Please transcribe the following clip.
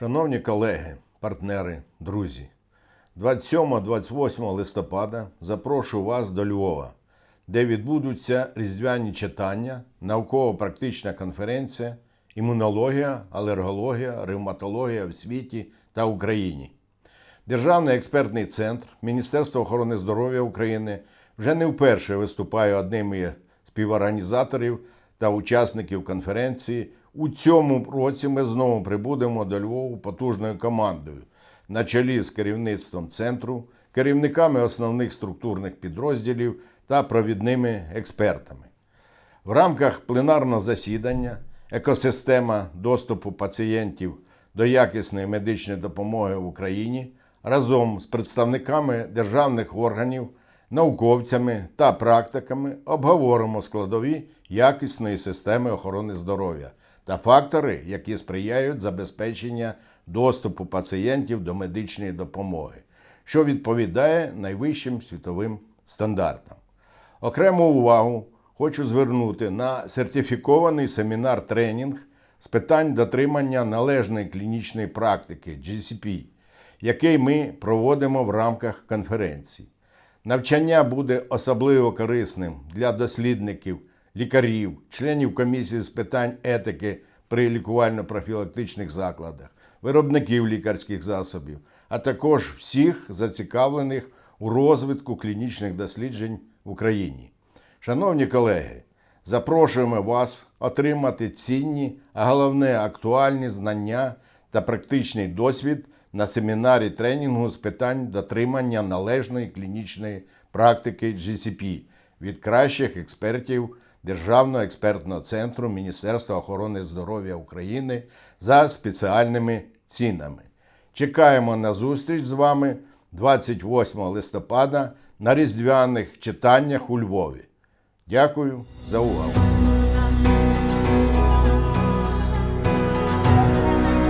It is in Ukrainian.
Шановні колеги, партнери, друзі, 27-28 листопада запрошую вас до Львова, де відбудуться різдвяні читання, науково-практична конференція, імунологія, алергологія, ревматологія в світі та Україні. Державний експертний центр Міністерства охорони здоров'я України вже не вперше виступає одним із співорганізаторів та учасників конференції. У цьому році ми знову прибудемо до Львову потужною командою на чолі з керівництвом центру, керівниками основних структурних підрозділів та провідними експертами. В рамках пленарного засідання екосистема доступу пацієнтів до якісної медичної допомоги в Україні разом з представниками державних органів, науковцями та практиками обговоримо складові якісної системи охорони здоров'я та фактори, які сприяють забезпеченню доступу пацієнтів до медичної допомоги, що відповідає найвищим світовим стандартам. Окрему увагу хочу звернути на сертифікований семінар-тренінг з питань дотримання належної клінічної практики GCP, який ми проводимо в рамках конференції. Навчання буде особливо корисним для дослідників, лікарів, членів комісії з питань етики при лікувально-профілактичних закладах, виробників лікарських засобів, а також всіх зацікавлених у розвитку клінічних досліджень в Україні. Шановні колеги, запрошуємо вас отримати цінні, а головне актуальні знання та практичний досвід на семінарі тренінгу з питань дотримання належної клінічної практики GCP від кращих експертів Державного експертного центру Міністерства охорони здоров'я України за спеціальними цінами. Чекаємо на зустріч з вами 28 листопада на різдвяних читаннях у Львові. Дякую за увагу.